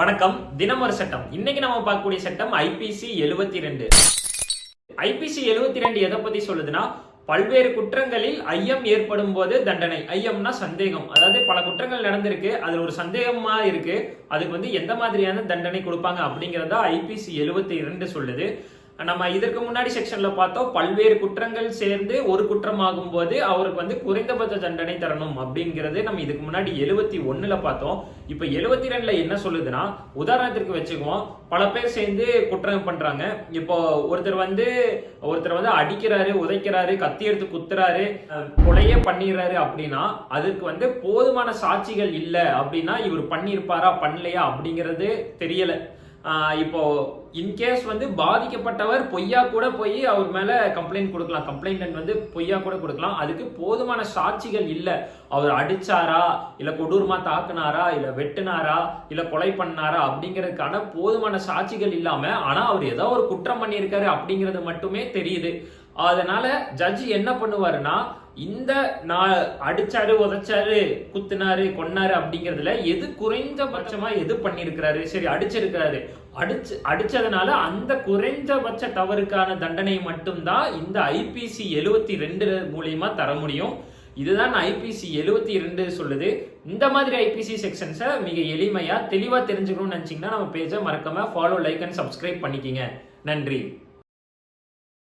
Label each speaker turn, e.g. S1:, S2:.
S1: வணக்கம். தினம் ஒரு சட்டம். இன்னைக்கு நம்ம பார்க்கக்கூடிய சட்டம் ஐபிசி எழுபத்தி ரெண்டு ஐபிசி எழுபத்தி ரெண்டு எதை பத்தி சொல்லுதுன்னா பல்வேறு குற்றங்களில் ஐயம் ஏற்படும் போது தண்டனை. ஐயம்னா சந்தேகம். அதாவது பல குற்றங்கள் நடந்திருக்கு அதுல ஒரு சந்தேகமா இருக்கு. அதுக்கு வந்து எந்த மாதிரியான தண்டனை கொடுப்பாங்க அப்படிங்கறத ஐபிசி எழுபத்தி இரண்டு சொல்லுது. நம்ம இதற்கு முன்னாடி செக்ஷன்ல பார்த்தோம் பல்வேறு குற்றங்கள் சேர்ந்து ஒரு குற்றமாகும் போது அவருக்கு வந்து குறைந்தபட்ச தண்டனை தரணும் அப்படிங்கிறது நம்ம இதுக்கு முன்னாடி எழுபத்தி ஒண்ணுல பார்த்தோம். இப்ப எழுபத்தி ரெண்டுல என்ன சொல்லுதுன்னா உதாரணத்திற்கு வச்சுக்குவோம் பல பேர் சேர்ந்து குற்றம் பண்றாங்க. இப்போ ஒருத்தர் வந்து ஒருத்தர் வந்து அடிக்கிறாரு உதைக்கிறாரு கத்தி எடுத்து குத்துறாரு கொலையே பண்ணிடுறாரு அப்படின்னா அதுக்கு வந்து போதுமான சாட்சிகள் இல்லை அப்படின்னா இவர் பண்ணியிருப்பாரா பண்ணலையா அப்படிங்கிறது தெரியல. இப்போ இன்கேஸ் வந்து பாதிக்கப்பட்டவர் பொய்யா கூட போய் அவர் மேல கம்ப்ளைண்ட் கொடுக்கலாம். கம்ப்ளைண்ட் வந்து பொய்யா கூட கொடுக்கலாம். அதுக்கு போதுமான சாட்சிகள் இல்ல. அவர் அடிச்சாரா? இல்ல கொடூரமா தாக்குனாரா? இல்ல வெட்டுனாரா? இல்ல கொலை பண்ணாரா? அப்படிங்கிறதுக்கான போதுமான சாட்சிகள் இல்லாம ஆனா அவர் ஏதோ ஒரு குற்றம் பண்ணியிருக்காரு அப்படிங்கிறது மட்டுமே தெரியுது. அதனால ஜட்ஜ் என்ன பண்ணுவாருன்னா இந்த நான் அடிச்சாரு உதைச்சாரு குத்துனாரு கொன்னாரு அப்படிங்கறதுல எது குறைந்தபட்சமா எது பண்ணிருக்கிறாரு சரி அடிச்சிருக்கிறாரு. அடிச்சு அடிச்சதுனால அந்த குறைந்தபட்ச தவறுக்கான தண்டனை மட்டும்தான் இந்த ஐபிசி எழுவத்தி ரெண்டு மூலியமா தர முடியும். இதுதான் ஐபிசி எழுவத்தி ரெண்டு சொல்லுது. இந்த மாதிரி ஐபிசி செக்ஷன்ஸை மிக எளிமையா தெளிவா தெரிஞ்சுக்கணும்னு நினைச்சீங்கன்னா நம்ம பேஜை மறக்காம ஃபாலோ லைக் அண்ட் சப்ஸ்கிரைப் பண்ணிக்கிங்க. நன்றி.